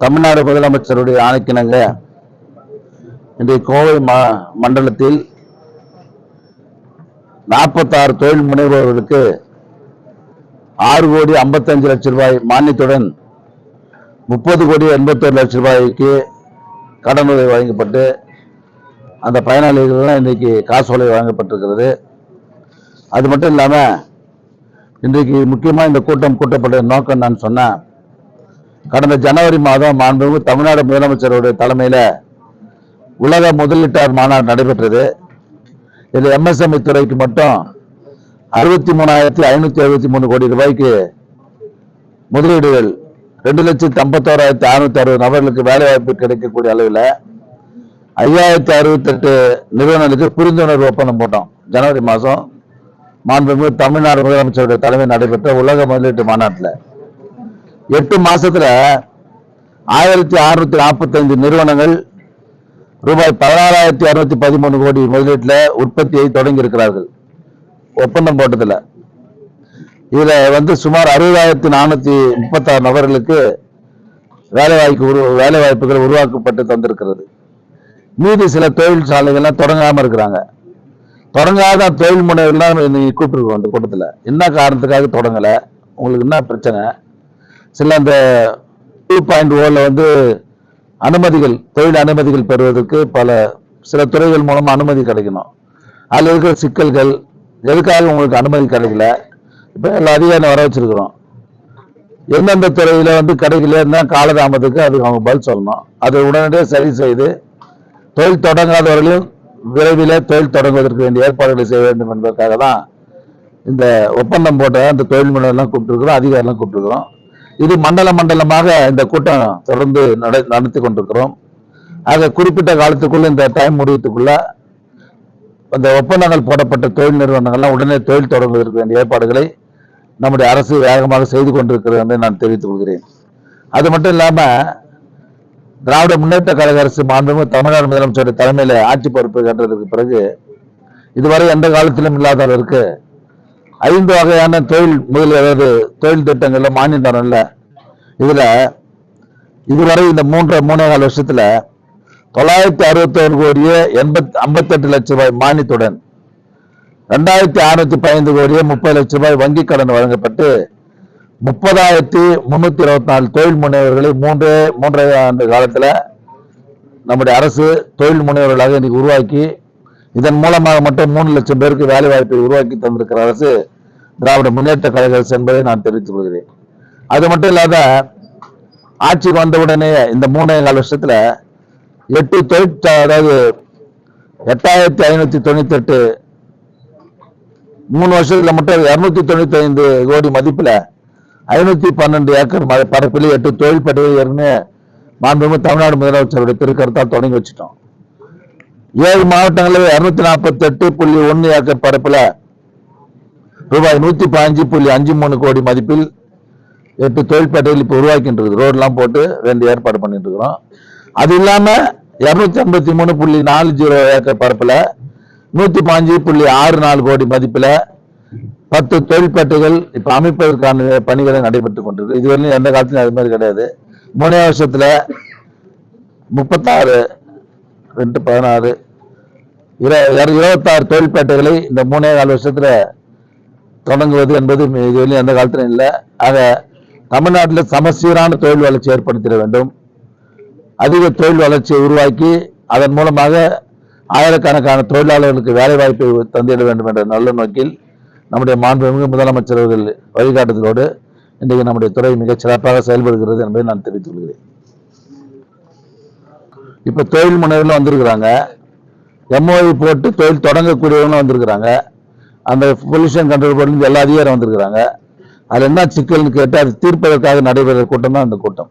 தமிழ்நாடு முதலமைச்சருடைய ஆணைக்கிணங்க இன்றைய கோவை மண்டலத்தில் நாற்பத்தாறு தொழில் முனைவோர்களுக்கு ஆறு கோடி ஐம்பத்தஞ்சு லட்சம் ரூபாய் மானியத்துடன் முப்பது கோடி எண்பத்தோரு லட்சம் ரூபாய்க்கு கடன் உதவி வழங்கப்பட்டு அந்த பயனாளிகள்லாம் இன்றைக்கு காசு உதவி வழங்கப்பட்டிருக்கிறது. அது மட்டும் இல்லாமல் இன்றைக்கு முக்கியமாக இந்த கூட்டம் கூட்டப்பட்ட நோக்கம் நான் சொன்னேன் கடந்த ஜனவரி மாதம் மாண்புமிகு தமிழ்நாடு முதலமைச்சருடைய தலைமையில் உலக முதலீட்டாளர் மாநாடு நடைபெற்றது. இதில் எம்எஸ்எம்இ துறைக்கு மட்டும் அறுபத்தி மூணாயிரத்தி ஐநூற்றி அறுபத்தி மூணு கோடி ரூபாய்க்கு முதலீடுகள் ரெண்டு லட்சத்தி ஐம்பத்தோராயிரத்தி அறுநூத்தி அறுபது நபர்களுக்கு வேலை வாய்ப்பு கிடைக்கக்கூடிய அளவில் ஐயாயிரத்தி அறுபத்தெட்டு நிறுவனங்களுக்கு புரிந்துணர்வு ஒப்பந்தம் போட்டோம். ஜனவரி மாதம் மாண்புமிகு தமிழ்நாடு முதலமைச்சருடைய தலைமை நடைபெற்ற உலக முதலீட்டு மாநாட்டில். எட்டு மாசத்துல ஆயிரத்தி அறுநூத்தி நாற்பத்தஞ்சு நிறுவனங்கள் ரூபாய் பதினாறாயிரத்தி அறுநூத்தி பதிமூணு கோடி முதலீட்டுல உற்பத்தியை தொடங்கி இருக்கிறார்கள் ஒப்பந்தம் போட்டதுல. இதுல வந்து சுமார் அறுபதாயிரத்தி நானூத்தி முப்பத்தாறு நபர்களுக்கு வேலைவாய்ப்பு உரு வேலை வாய்ப்புகள் உருவாக்கப்பட்டு தந்திருக்கிறது. மீதி சில தொழில் சாலைகள்லாம் தொடங்காம இருக்கிறாங்க. தொடங்காத தொழில் முனைவர்கள்லாம் நீங்கள் கூப்பிட்டுருக்கோம் அந்த கூட்டத்தில். என்ன காரணத்துக்காக தொடங்கலை? உங்களுக்கு என்ன பிரச்சனை? சில அந்த டூ பாயிண்ட் ஓவில் வந்து அனுமதிகள் தொழில் அனுமதிகள் பெறுவதற்கு பல சில துறைகள் மூலமாக அனுமதி கிடைக்கணும். அதில் இருக்கிற சிக்கல்கள் எதுக்காக உங்களுக்கு அனுமதி கிடைக்கல? இப்போ எல்லா அதிகாரம் வர வச்சிருக்கிறோம். எந்தெந்த துறையில் வந்து கிடைக்கலன்னா காலதாமத்துக்கு அதுக்கு அவங்க பதில் சொல்லணும். அதை உடனடியாக சரி செய்து தொழில் தொடங்காதவர்களையும் விரைவில் தொழில் தொடங்குவதற்கு வேண்டிய ஏற்பாடுகளை செய்ய வேண்டும் என்பதற்காக தான் இந்த ஒப்பந்தம் போட்ட அந்த தொழில் முனைவெல்லாம் கூப்பிட்டுருக்குறோம் அதிகாரிலாம் கூப்பிட்டுருக்குறோம். இது மண்டல மண்டலமாக இந்த கூட்டம் தொடர்ந்து நட- நடத்தி கொண்டிருக்கிறோம். ஆக குறிப்பிட்ட காலத்துக்குள்ள இந்த டைம் முடிவத்துக்குள்ள அந்த ஒப்பந்தங்கள் போடப்பட்ட தொழில் நிறுவனங்கள்லாம் உடனே தொழில் தொடங்குவதற்கு வேண்டிய ஏற்பாடுகளை நம்முடைய அரசு வேகமாக செய்து கொண்டிருக்கிறது என்று நான் தெரிவித்துக் கொள்கிறேன். அது மட்டும் இல்லாமல் திராவிட முன்னேற்ற கழக அரசு மாண்புமிகு தமிழ்நாடு முதலமைச்சருடைய தலைமையில் ஆட்சி பொறுப்பு ஏற்றதற்கு பிறகு இதுவரை எந்த காலத்திலும் இல்லாத அளவிற்கு ஐந்து வகையான தொழில் முதல் அதாவது தொழில் திட்டங்களில் மானியம் தரம்ல இதில் இதுவரை இந்த மூன்று மூணே கால வருஷத்தில் தொள்ளாயிரத்தி அறுபத்தோரு கோடியே எண்பத் ஐம்பத்தெட்டு லட்சம் ரூபாய் மானியத்துடன் ரெண்டாயிரத்தி அறுநூத்தி பதினைந்து கோடியே முப்பது லட்சம் ரூபாய் வங்கி கடன் வழங்கப்பட்டு முப்பதாயிரத்தி முன்னூற்றி இருபத்தி நாலு தொழில் முனைவர்களை மூன்றே மூன்றரை ஆண்டு காலத்தில் நம்முடைய அரசு தொழில் முனைவர்களாக இன்றைக்கு உருவாக்கி இதன் மூலமாக மட்டும் மூணு லட்சம் பேருக்கு வேலை வாய்ப்பை உருவாக்கி தந்திருக்கிற அரசு திராவிட முன்னேற்ற கழக அரசு என்பதை நான் தெரிவித்துக் கொள்கிறேன். அது மட்டும் இல்லாத ஆட்சிக்கு வந்தவுடனே இந்த மூணே கால வருஷத்துல எட்டு தொழிற்சா அதாவது எட்டாயிரத்தி ஐநூத்தி தொண்ணூத்தி எட்டு மூணு வருஷத்துல மட்டும் இருநூத்தி தொண்ணூத்தி ஐந்து கோடி மதிப்புல ஐநூத்தி பன்னெண்டு ஏக்கர் பரப்பில் எட்டு தொழில் பட்டியல் ஏற்கனவே மாண்புமிகு தமிழ்நாடு முதலமைச்சருடைய திருக்கருத்தால் தொடங்கி வச்சுட்டோம். ஏழு மாவட்டங்களில் இருநூத்தி நாற்பத்தி எட்டு புள்ளி ஒன்னு ஏக்கர் பரப்புல ரூபாய் நூத்தி பதினஞ்சு புள்ளி அஞ்சு மூணு கோடி மதிப்பில் எட்டு தொழிற்பேட்டைகள் இப்போ உருவாக்கின்றது இருக்குது போட்டு வேண்டிய ஏற்பாடு பண்ணிட்டு இருக்கிறோம் அது இல்லாமல் இரநூத்தி ஐம்பத்தி மூணு புள்ளி நாலு ஜீரோ ஏக்கர் பரப்பில் நூற்றி பாஞ்சு புள்ளி ஆறு நாலு கோடி மதிப்பில் பத்து தொழிற்பேட்டைகள் இப்போ அமைப்பதற்கான பணிகளை நடைபெற்றுக் கொண்டிருக்கு. இதுவரையிலும் எந்த காலத்திலும் அது மாதிரி கிடையாது. மூணே வருஷத்தில் முப்பத்தாறு ரெண்டு பதினாறு இர- இருபத்தாறு தொழிற்பேட்டைகளை இந்த மூணே நாலு வருஷத்தில் தொடங்குவது என்பது இதுவரையிலும் எந்த காலத்திலும் இல்லை. ஆக தமிழ்நாட்டில் சமசீரான தொழில் வளர்ச்சி ஏற்படுத்திட வேண்டும். அதிக தொழில் வளர்ச்சியை உருவாக்கி அதன் மூலமாக ஆயிரக்கணக்கான தொழிலாளர்களுக்கு வேலை வாய்ப்பை தந்திட வேண்டும் என்ற நல்ல நோக்கில் நம்முடைய மாண்புமிகு முதலமைச்சர் அவர்கள் வழிகாட்டுதலோடு இன்றைக்கு நம்முடைய துறை மிகச் சிறப்பாக செயல்படுகிறது என்பதை நான் தெரிவித்துக் கொள்கிறேன் தொழில் முனைவர்களும் வந்திருக்கிறாங்க. எம்ஓஐ போட்டு தொழில் தொடங்கக்கூடியவங்களும் வந்திருக்கிறாங்க. அந்த பொல்யூஷன் கண்ட்ரோல் போர்டு எல்லா அதிகாரம் வந்திருக்கிறாங்க. அதில் என்ன சிக்கல்னு கேட்டு அது தீர்ப்பதற்காக நடைபெற கூட்டம் தான் அந்த கூட்டம்.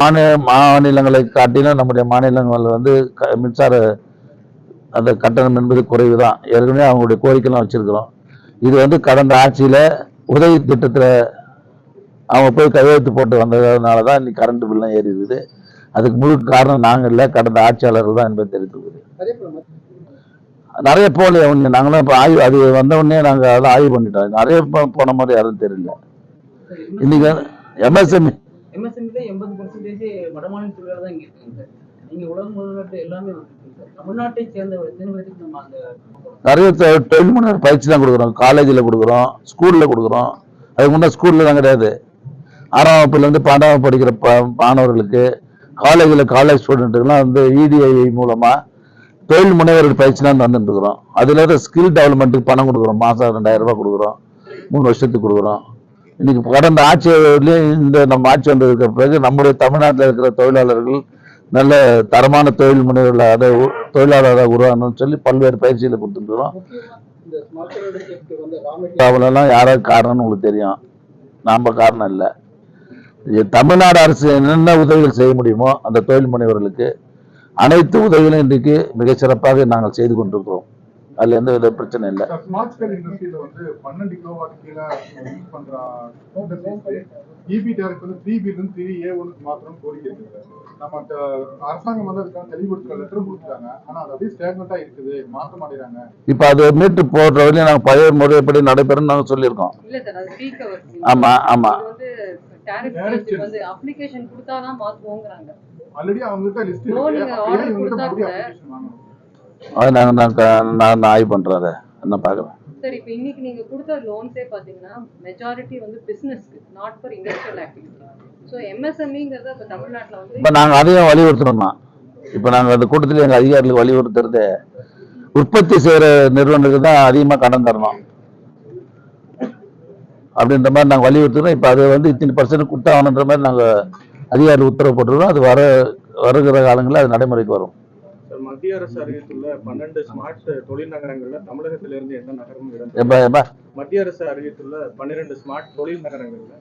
மாநில மாநிலங்களை காட்டிலும் நம்முடைய மாநிலங்கள் வந்து க- மின்சார அந்த கட்டணம் என்பது குறைவு தான் ஏற்கனவே அவங்களுடைய கோரிக்கைலாம் வச்சிருக்கிறோம். இது வந்து கடந்த ஆட்சியில் உதவி திட்டத்தில் அவங்க போய் கையெழுத்து போட்டு வந்ததுனால தான் இன்னைக்கு கரண்ட் பில்லாம் ஏறிடுது அதுக்கு முழு காரணம் நாங்கள் இல்லை கடந்த ஆட்சியாளர்கள் தான் என்பது தெரிவித்துள்ளது நிறைய போகலையே ஒன்று நாங்களும் இப்போ ஆய்வு அது வந்த உடனே நாங்கள் அதெல்லாம் ஆய்வு பண்ணிட்டோம். நிறைய போன மாதிரி யாரும் தெரியல. இன்னைக்கு எம்எஸ்எம்இ பேருக்கு நம்ம அந்த நிறைய தொழில் முனைவர் பயிற்சி தான் கொடுக்குறோம். காலேஜில் கொடுக்குறோம் ஸ்கூலில் கொடுக்குறோம். அதுக்கு முன்னே ஸ்கூலில் தான் கிடையாது. ஆறாம் வகுப்புலேருந்து பன்னெண்டாம் படிக்கிற ப மாணவர்களுக்கு காலேஜில் காலேஜ் ஸ்டூடெண்ட்டுக்கெல்லாம் வந்து E இடிஐ மூலமாக தொழில் முனைவர் பயிற்சிலாம் தந்துட்டுருக்குறோம் அதில் இருக்க ஸ்கில் டெவலப்மெண்ட்டுக்கு பணம் கொடுக்குறோம். மாதம் ரெண்டாயிரம் ரூபாய் கொடுக்குறோம். மூணு வருஷத்துக்கு கொடுக்குறோம். இன்னைக்கு கடந்த ஆட்சியிலேயே இந்த நம்ம ஆட்சி வந்ததுக்கு பிறகு நம்முடைய தமிழ்நாட்டில் இருக்கிற தொழிலாளர்கள் நல்ல தரமான தொழில் முனைவர்களாக தொழிலாளராக உருவாகணும்னு சொல்லி பல்வேறு பயிற்சிகளை கொடுத்துருக்குறோம் அவளெல்லாம் யாராவது காரணம்னு உங்களுக்கு தெரியும். நாம் காரணம் இல்லை. தமிழ்நாடு அரசு என்னென்ன உதவிகள் செய்ய முடியுமோ அந்த தொழில் முனைவர்களுக்கு அனைத்து உதவிகளும் இன்றைக்கு மிகச் சிறப்பாக நாங்கள் செய்து கொண்டிருக்கிறோம். அதுல எந்த வித பிரச்சனை இல்லை. மாட்டேங்கிறாங்க. இப்போ அது மீட்டர் போடுற வரையும் நாங்கள் பழைய முறைப்படி நடைபெறும் நாங்கள் சொல்லியிருக்கோம். இல்ல சார் அது ஃப்ரீ கவர் ஆமா, ஆமா. அப்ளிகேஷன் கொடுத்தாதான் மாத்துவோங்கறாங்க. ஆல்ரெடி அவங்ககிட்ட லிஸ்ட் அது நாங்கள் நான் நான் நான் ஆய்வு பண்ணுறேன் அதை நான் பார்க்குறேன். சார் இப்போ இன்னைக்கு நீங்க கொடுத்த லோன்ஸே பாத்தீங்கன்னா மெஜாரிட்டி வந்து பிசினஸ்க்கு not for industrial activity so எம்எஸ்எம்இங்கிறது இப்போ தமிழ்நாட்டுல வந்து இப்போ நாங்கள் அதையும் வலியுறுத்தணும்னா இப்போ நாங்கள் அந்த கூட்டத்தில் எங்கள் அதிகாரிகளுக்கு வலியுறுத்துறது உற்பத்தி செய்கிற நிறுவனங்களுக்கு தான் அதிகமாக கடன் தரணும். அப்படின்ற மாதிரி நாங்கள் வலியுறுத்துறோம். இப்போ அது வந்து இத்தனை பர்சன்ட் கொடுத்தாகணுன்ற மாதிரி நாங்கள் அதிகாரி உத்தரவு போட்டுருக்கோம் அது வர வருகிற காலங்களில் அது நடைமுறைக்கு வரும். மத்திய அரசு அறிவித்துள்ள பன்னெண்டு ஸ்மார்ட் தொழில் நகரங்கள்ல தமிழகத்திலிருந்து எந்த நகரமும் இடம் மத்திய அரசு அறிவித்துள்ள பன்னிரண்டு ஸ்மார்ட் தொழில் நகரங்கள்ல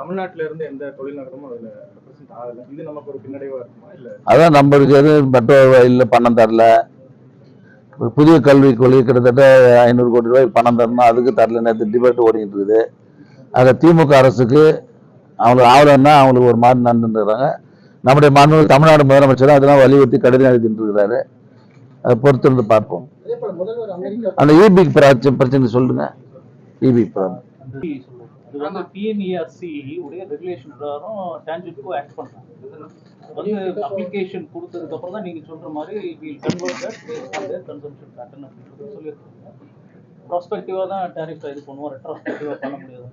தமிழ்நாட்டில இருந்து எந்த தொழில் நகரமும் அதுல ரெப்ரசென்ட் ஆகல. இது நமக்கு ஒரு பின்னடைவா இருக்குமா? இல்ல. அதான் நம்மளுக்கு எதுவும் மெட்ரோ ரயிலில் பணம் தரல. புதிய கல்விக் கொள்கை கிட்டத்தட்ட ஐநூறு கோடி ரூபாய் பணம் தரணும் அதுக்கு தரல. நேற்று டிபேட் ஓடிட்டு இருக்குது. ஆக திமுக அரசுக்கு அவங்களுக்கு ஆவலன்னா அவங்களுக்கு ஒரு மாதிரி நடந்துருக்காங்க நம்முடைய மாண்பு தமிழ்நாடு முதலமைச்சர் அதெல்லாம் வலியுறுத்தி கடிதம் எழுதிட்டு இருக்கிறாரு அதை பொறுத்திருந்து பார்ப்போம். அதே போல முதல்வர் அமெரிக்கா அந்த இபி பிரச்சனை சொல்லுங்க இபி இது வந்து டிஎன்இஆர்சி உடைய ரெகுலேஷன் பிரகாரம் டான்ஜெட்கோ ஆக்ட் பண்றாங்க. வந்து அப்ளிகேஷன் கொடுத்ததுக்கு அப்புறம் தான் நீங்க சொல்ற மாதிரி வில் கன்வெர்ட் தட் பேட்டர்ன் அப்படின்னு சொல்லியிருக்காங்க. ப்ராஸ்பெக்டிவா தான் டேரிஃப் இது பண்ணுவோம். ரெட்ராஸ்பெக்டிவா பண்ண முடியாது.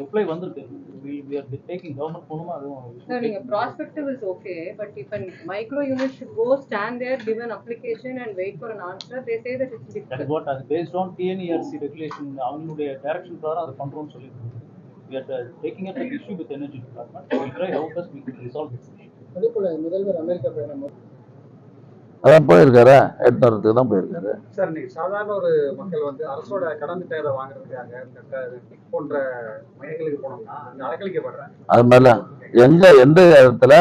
ரிப்ளை வந்திருக்கு. Will we are taking government மூலமா அதுவும் நீங்க prospective is okay but an micro unit should go stand there give an application and wait for an answer they say that it's difficult. What அது based on TNERC regulation அவங்களுடைய direction பிரகாரம் அதை பண்றோம்னு சொல்லியிருக்காங்க. We are taking up an issue with energy department we try how best we can resolve this அதே போல முதல்வர் America பயணம் அதான் போயிருக்காரா. எடுத்து வரதுக்கு தான் போயிருக்காரு. சார் இன்னைக்கு சாதாரண ஒரு மக்கள் வந்து அரசோட கடன் தேவை வாங்குறதுக்காக போன்ற மையங்களுக்கு போனோம்னா அலக்கழிக்கப்படுறாங்க அது மாதிரிலாம் எங்க எந்த இடத்துல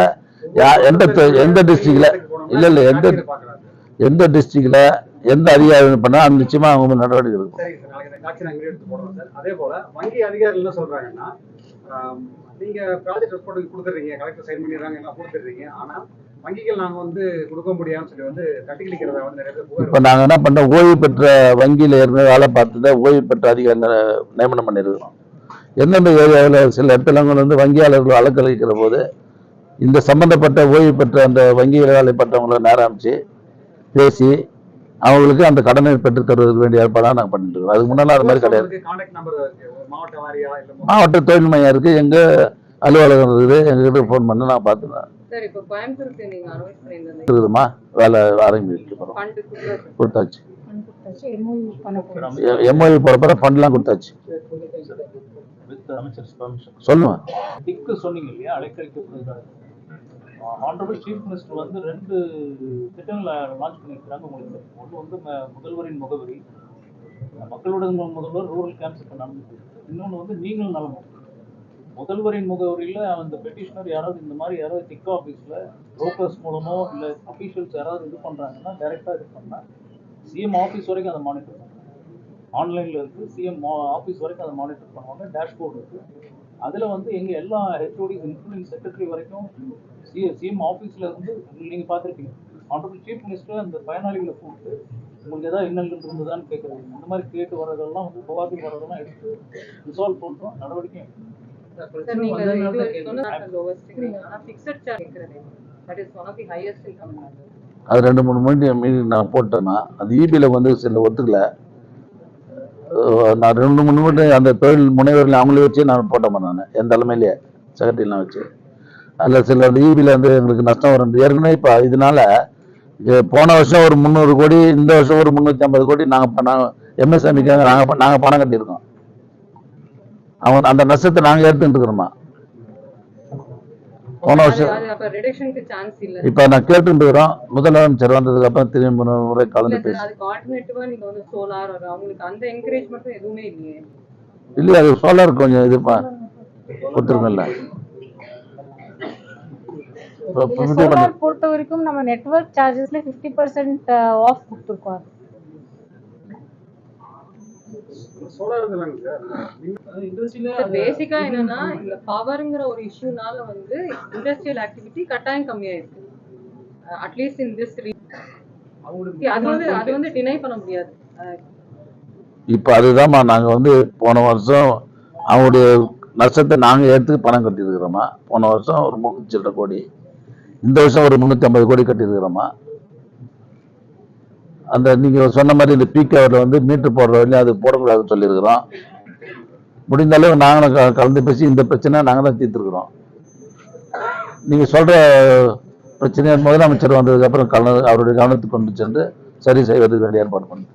எந்த எந்த டிஸ்ட்ரிக்ட்ல இல்ல இல்ல எந்த எந்த டிஸ்ட்ரிக்ட்ல எந்த அதிகாரி பண்ணா அது நிச்சயமா அவங்க நடவடிக்கை இருக்கும் அதே போல வங்கி அதிகாரிகள் என்ன சொல்றாங்கன்னா நீங்க ப்ராஜெக்ட் ரெஸ்பாண்ட் கொடுத்துறீங்க கலெக்டர் சைன் பண்ணிடுறாங்க எல்லாம் கொடுத்துறீங்க ஆனா வங்கிகள் நாங்க வந்து கொடுக்க முடியாதுன்னு சொல்லி வந்து கட்டி கழிக்கிறத வந்து நிறைய பேர் இப்ப நாங்க என்ன பண்றோம்? ஓய்வு பெற்ற வங்கியில ஏற்கனவே வேலை பார்த்துட்டு ஓய்வு பெற்ற அதிகாரிகளை நியமனம் பண்ணியிருக்கிறோம் எந்தெந்த ஏரியாவில் சில இடத்துல வந்து வங்கியாளர்கள் அலக்களிக்கிற போது இந்த சம்பந்தப்பட்ட ஓய்வு பெற்ற அந்த வங்கியில் வேலை பெற்றவங்களை நேரம் அமைச்சு பேசி அவங்களுக்கு அந்த கடனை தருவதற்கு வேண்டிய ஏற்பாடாக நாங்கள் பண்ணிட்டு இருக்கோம். அதுக்கு முன்னால அது மாதிரி கிடையாது. மாவட்ட தொழில் மையம் இருக்கு. எங்க அலுவலகம் இருக்குது. எங்ககிட்ட ஃபோன் பண்ணி நான் பார்த்துக்கிறேன். சார் இப்போ கோயம்புத்தூருக்கு நீங்க அனௌன்ஸ் இருக்குதுமா வேலை ஆரம்பிச்சு கொடுத்தாச்சு. எம்ஓவி போகிறப்ப ஃபண்ட்லாம் கொடுத்தாச்சு. சொல்லுவேன் டிக்கு சொன்னீங்க இல்லையா? அலைக்கழிக்கப்படுகிறது ஆனரபிள் சீஃப் மினிஸ்டர் வந்து ரெண்டு திட்டங்களை லான்ச் பண்ணியிருக்கிறாங்க உங்களுக்கு. ஒன்று வந்து முதல்வரின் முகவரி. மக்களுடன் முதல்வர் ரூரல் கேம்ப்ஸ் இப்போ நடந்துட்டு இருக்கு. இன்னொன்று வந்து நீங்கள் நலம் முதல்வரின் முகவரியில் அந்த பெட்டிஷனர் யாராவது இந்த மாதிரி யாராவது டிக் ஆஃபீஸில் ப்ரோக்கர்ஸ் மூலமோ இல்லை அஃபீஷியல்ஸ் யாராவது இது பண்ணுறாங்கன்னா டைரெக்டாக இது பண்ணால் சிஎம் ஆஃபீஸ் வரைக்கும் அதை மானிட்டர் பண்ணுவாங்க. ஆன்லைனில் இருக்குது சிஎம் ஆஃபீஸ் வரைக்கும் அதை மானிட்டர் பண்ணுவாங்க டேஷ்போர்ட் இருக்குது அதில் வந்து எங்கள் எல்லா ஹெச்ஓடி இன்க்ளூடிங் செக்ரட்டரி வரைக்கும் சி சிஎம் ஆஃபீஸில் இருந்து நீங்கள் பார்த்துருப்பீங்க. ஆனரபிள் சீஃப் மினிஸ்டர் அந்த பயனாளிகளை கூப்பிட்டு உங்களுக்கு ஏதாவது இன்னல்கள் இருந்ததான்னு கேட்குறது. இந்த மாதிரி கேட்டு வர்றதெல்லாம் வந்து புகார்கள் வர்றதெல்லாம் எடுத்து ரிசால்வ் பண்ணுறோம் நடவடிக்கை நீங்க that is one of the highest in Tamil Nadu அது ரெண்டு மூணு மணி மீறி நான் போட்டேன்னா அது இபியில் வந்து சில ஒத்துக்கல. நான் ரெண்டு மூணு மணி அந்த தொழில் முனைவர்கள் அவங்களே வச்சு நான் போட்டேன் நான். என் தலைமையிலேயே? செக்ரட்டரியெலாம் வச்சு. அதில் சில இபியில் வந்து எங்களுக்கு நஷ்டம் வரும் ஏற்கனவே இப்போ இதனால இது போன வருஷம் ஒரு முந்நூறு கோடி இந்த வருஷம் ஒரு முந்நூற்றி ஐம்பது கோடி நாங்கள் நாங்கள் எம்எஸ்எம்இக்காக நாங்கள் நாங்கள் பணம் கட்டியிருக்கோம். அவங்க அந்த நஷ்டத்தை நாங்கள் எடுத்துட்டு இருக்கிறோமா போன வருஷம் அது அப்ப ரிடக்ஷனுக்கு சான்ஸ் இல்ல. இப்போ நான் கேட்டுட்டு இருக்கிறோம் முதலமைச்சர் வந்ததுக்கு அப்புறம் திரும்பி முறை கலந்து பேசி. நீங்க இல்லையே. அது சோலார் கொஞ்சம் இது ப- கொடுத்துருக்கோம்ல இப்போ இந்த 50% சோலார் பொறுத்த வரைக்கும் நம்ம நெட்வொர்க் சார்ஜஸ்ல ஃபிஃப்டி பர்சன்ட் ஆஃப் கொடுத்துருக்கோம் சோலார் இல்லைங்க சார் அது இண்டஸ்ட்ரியில பேசிக்கா என்னன்னா இந்த பவர்ங்கிற ஒரு இஷ்யூனால வந்து இண்டஸ்ட்ரியல் ஆக்டிவிட்டி கட்டாயம் கம்மியாயிருக்கு. அட்லீஸ்ட் இன் திஸ் அது வந்து அது வந்து டினை பண்ண முடியாது. இப்போ அதுதாம்மா நாங்கள் வந்து போன வருஷம் அவங்களுடைய நஷ்டத்தை நாங்கள் எடுத்து பணம் கட்டியிருக்கிறோமா போன வருஷம் ஒரு முந்நூற்றி சில்லற கோடி. இந்த வருஷம் ஒரு முந்நூற்றி ஐம்பது கோடி கட்டியிருக்கிறோமா அந்த நீங்கள் சொன்ன மாதிரி இந்த பீக் ஹவரில் வந்து மீட்டர் போடுற வரையிலும் அது போடக்கூடாதுன்னு சொல்லியிருக்கிறோம். முடிந்த அளவு நாங்களும் க- கலந்து பேசி இந்த பிரச்சனை நாங்கள் தான் தீர்த்துருக்குறோம். நீங்கள் சொல்கிற பிரச்சனையை முதலமைச்சர் வந்ததுக்கப்புறம் கலந்து அவருடைய கவனத்துக்கு கொண்டு சென்று சரி செய்வதற்கு வேண்டிய ஏற்பாடு பண்ணுறோம்